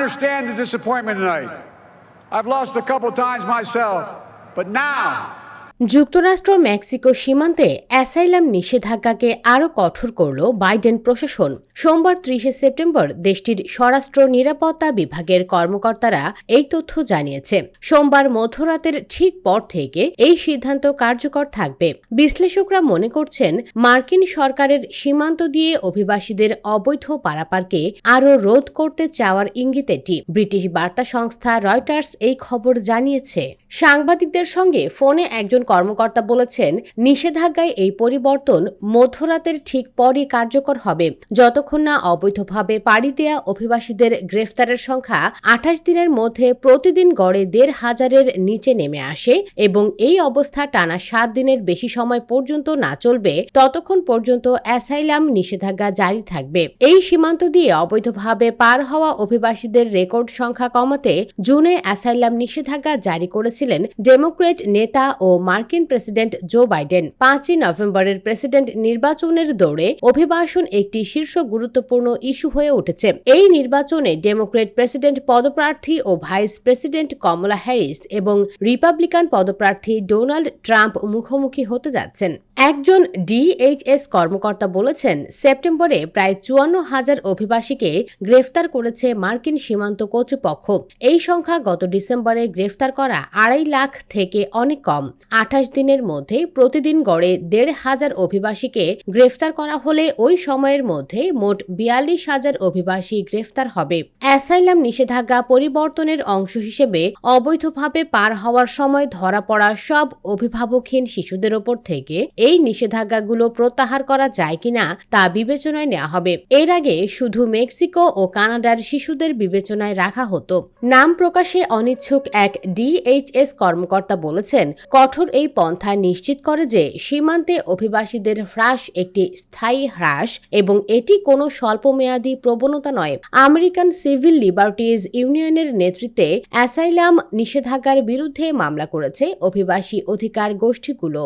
understand the disappointment tonight. I've lost a couple times myself, but now যুক্তরাষ্ট্র Mexico সীমান্তে asylum নিষেধাজ্ঞাকে আরও কঠোর করল বাইডেন প্রশাসন। সোমবার ত্রিশে সেপ্টেম্বর দেশটির স্বরাষ্ট্র নিরাপত্তা বিভাগের কর্মকর্তারা এই তথ্য জানিয়েছে। সোমবার মধ্যরাতের ঠিক পর থেকে এই সিদ্ধান্ত কার্যকর থাকবে। বিশ্লেষকরা মনে করছেন, মার্কিন সরকারের সীমান্ত দিয়ে অভিবাসীদের অবৈধ পারাপারকে আরও রোধ করতে চাওয়ার ইঙ্গিত এটি। ব্রিটিশ বার্তা সংস্থা রয়টার্স এই খবর জানিয়েছে। সাংবাদিকদের সঙ্গে ফোনে একজন কর্মকর্তা বলেছেন, নিষেধাজ্ঞায় এই পরিবর্তন মধ্যরাতের ঠিক পরই কার্যকর হবে। যতক্ষণ না অবৈধভাবে পাড়ি দেয়া অভিবাসীদের গ্রেফতারের সংখ্যা আঠাশ দিনের মধ্যে প্রতিদিন গড়ে দেড় হাজারের নিচে নেমে আসে এবং এই অবস্থা টানা সাত দিনের বেশি সময় পর্যন্ত না চলবে, ততক্ষণ পর্যন্ত অ্যাসাইলাম নিষেধাজ্ঞা জারি থাকবে। এই সীমান্ত দিয়ে অবৈধভাবে পার হওয়া অভিবাসীদের রেকর্ড সংখ্যা কমাতে জুনে অ্যাসাইলাম নিষেধাজ্ঞা জারি করেছিলেন ডেমোক্রেট নেতা ও মার্কিন প্রেসিডেন্ট জো বাইডেন পাঁচই নভেম্বরের প্রেসিডেন্ট নির্বাচনের দৌড়ে অভিবাসন একটি শীর্ষ গুরুত্বপূর্ণ ইস্যু হয়ে উঠেছে। এই নির্বাচনে ডেমোক্রেট প্রেসিডেন্ট পদপ্রার্থী ও ভাইস প্রেসিডেন্ট কমলা হ্যারিস এবং রিপাবলিকান পদপ্রার্থী ডোনাল্ড ট্রাম্প মুখোমুখি হতে যাচ্ছেন। একজন ডিএইচএস কর্মকর্তা বলেছেন, সেপ্টেম্বরে প্রায় চুয়ান্ন হাজার অভিবাসীকে গ্রেফতার করেছে মার্কিন সীমান্ত কর্তৃপক্ষ। এই সংখ্যা গত ডিসেম্বরে গ্রেফতার করা আড়াই লাখ থেকে অনেক কম। আঠাশ দিনের মধ্যে প্রতিদিন গড়ে দেড় হাজার অভিবাসীকে গ্রেফতার করা হলে ওই সময়ের মধ্যে মোট বিয়াল্লিশ হাজার অভিবাসী গ্রেফতার হবে। অ্যাসাইলাম নিষেধাজ্ঞা পরিবর্তনের অংশ হিসেবে অবৈধভাবে পার হওয়ার সময় ধরা পড়া সব অভিভাবকহীন শিশুদের ওপর থেকে এই নিষেধাজ্ঞাগুলো প্রত্যাহার করা যায় কিনা তা বিবেচনায় নেওয়া হবে। এর আগে শুধু মেক্সিকো ও কানাডার শিশুদের বিবেচনায় রাখা হতো। নাম প্রকাশে অনিচ্ছুক এক ডিএইচএস কর্মকর্তা বলেছেন, কঠোর এই পন্থা নিশ্চিত করে যে সীমান্তে অভিবাসীদের হ্রাস একটি স্থায়ী হ্রাস এবং এটি কোনো স্বল্পমেয়াদী প্রবণতা নয়। আমেরিকান সিভিল লিবার্টিজ ইউনিয়নের নেতৃত্বে অ্যাসাইলাম নিষেধাজ্ঞার বিরুদ্ধে মামলা করেছে অভিবাসী অধিকার গোষ্ঠীগুলো।